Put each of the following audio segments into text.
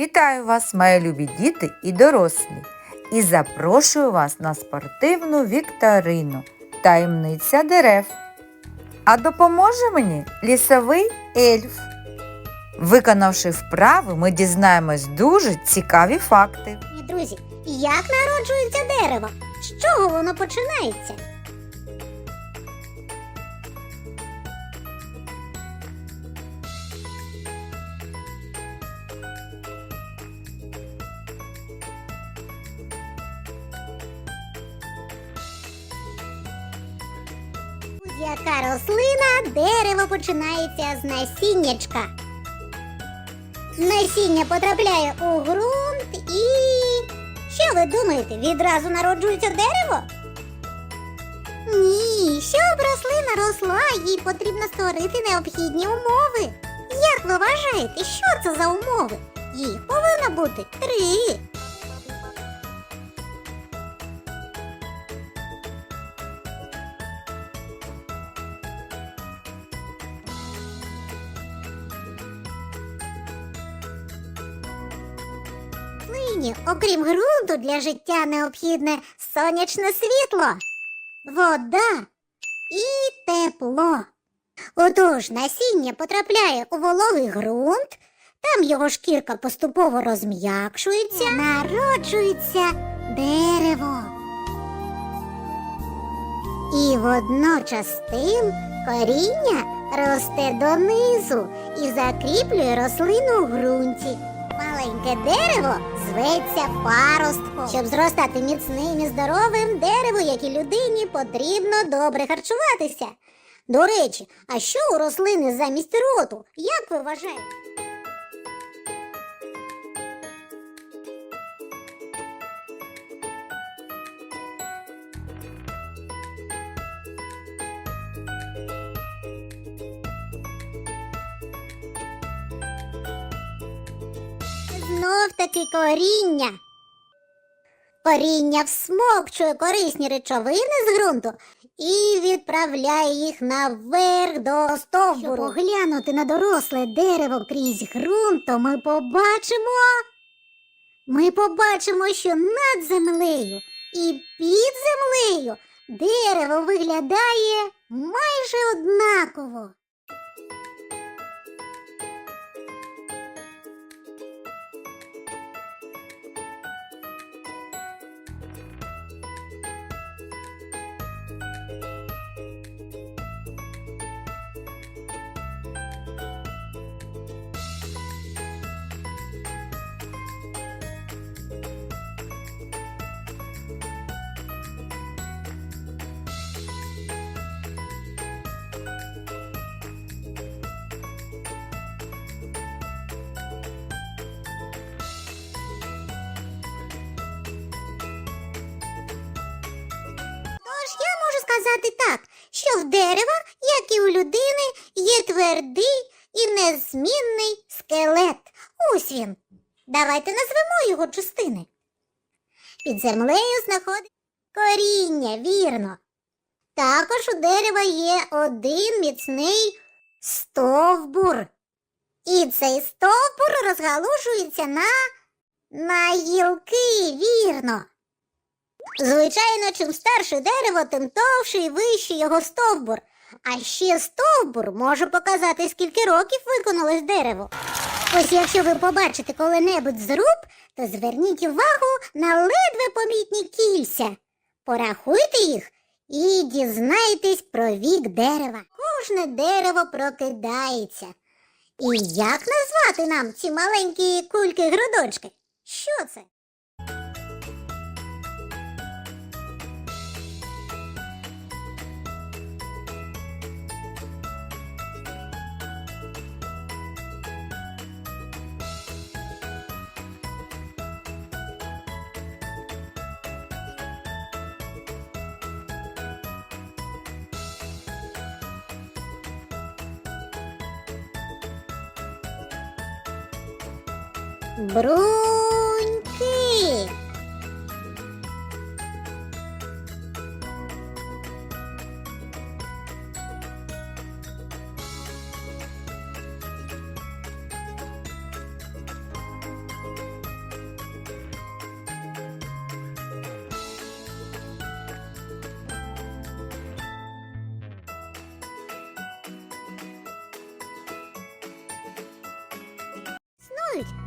Вітаю вас, мої любі діти і дорослі, і запрошую вас на спортивну вікторину Таємниця дерев. А допоможе мені лісовий ельф. Виконавши вправи, ми дізнаємось дуже цікаві факти. Друзі, як народжується дерево? З чого воно починається? Яка рослина, дерево починається з насіннячка. Насіння потрапляє у ґрунт і. Що ви думаєте, відразу народжується дерево? Ні, щоб рослина росла, їй потрібно створити необхідні умови. Як ви вважаєте, що це за умови? Їх повинно бути три. Рослині, окрім ґрунту, для життя необхідне сонячне світло, вода і тепло. Отож, насіння потрапляє у вологий ґрунт, там його шкірка поступово розм'якшується, народжується дерево. І водночас тим коріння росте донизу і закріплює рослину у ґрунті. Маленьке дерево зветься паростком. Щоб зростати міцним і здоровим, дереву, як і людині, потрібно добре харчуватися. До речі, а що у рослини замість роту? Як ви вважаєте? Знов таки коріння. Коріння всмокчує корисні речовини з ґрунту і відправляє їх наверх до стовбуру. Щоб поглянути на доросле дерево крізь ґрунт, то ми побачимо. Ми побачимо, що над землею і під землею дерево виглядає майже однаково. Сказати так, що в дерева, як і у людини, є твердий і незмінний скелет. Ось він. Давайте назвемо його частини. Під землею знаходиться коріння, вірно. Також у дерева є один міцний стовбур. І цей стовбур розгалужується на, на гілки, вірно. Звичайно, чим старше дерево, тим товший і вищий його стовбур. А ще стовбур може показати, скільки років виконалось дерево. Ось якщо ви побачите коли-небудь зруб, то зверніть увагу на ледве помітні кільця. Порахуйте їх і дізнайтесь про вік дерева. Кожне дерево прокидається. І як назвати нам ці маленькі кульки-грудочки? Що це? Бруньки.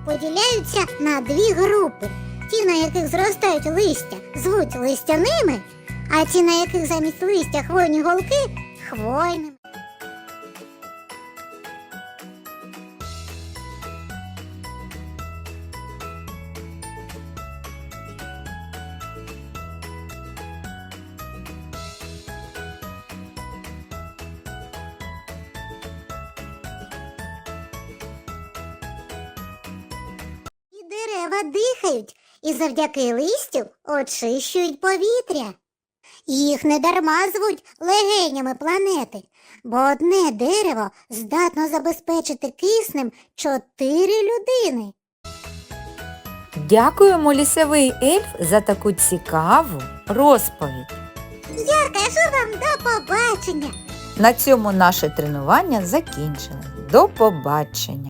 Поділяються на дві групи. Ті, на яких зростають листя, звуть листяними, а ті, на яких замість листя хвойні голки хвойними. Дерева дихають, і завдяки листю очищують повітря. Їх недарма звуть легенями планети, бо одне дерево здатно забезпечити киснем чотири людини. Дякуємо лісовий ельф за таку цікаву розповідь. Я кажу вам до побачення. На цьому наше тренування закінчилось. До побачення!